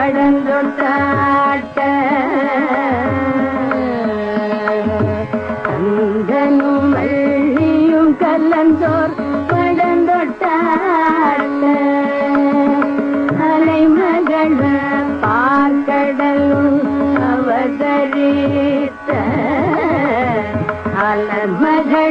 பழந்தொட்டாட்ட கந்தனும் மல்லியும் கல்லந்தோர் பழந்தொட்டாட்ட அலைமகள் பார்க்கடலும் அவதரித்த அலமகள்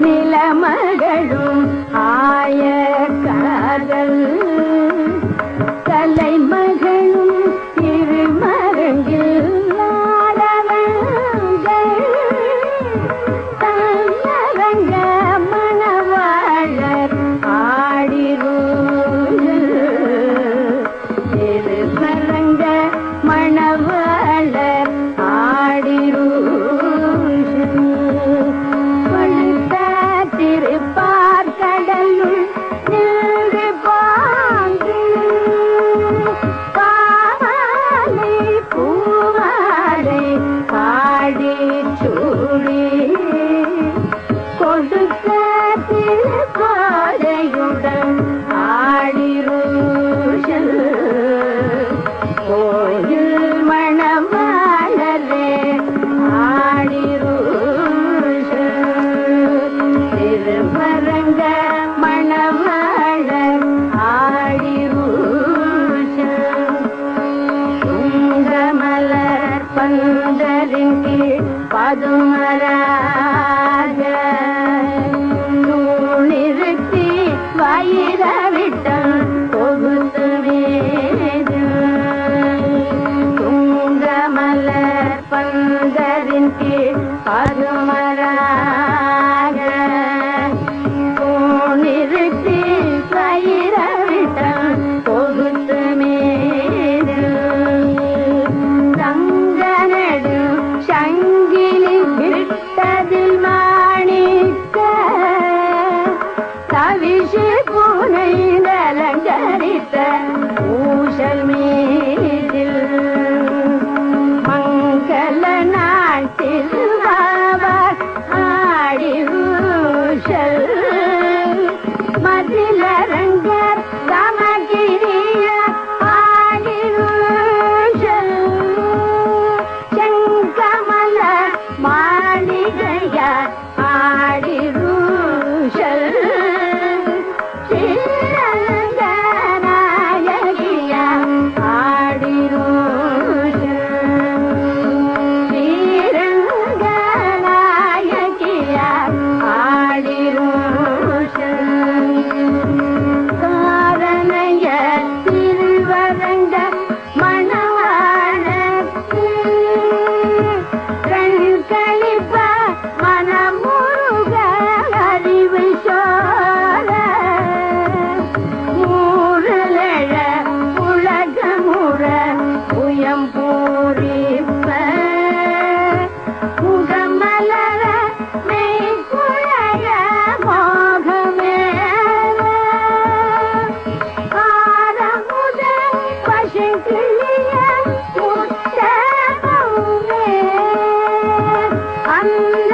நிலமகளும் ஆய காதல் மதுமராஜ நிறுத்தி வயிற விட்டான் 难。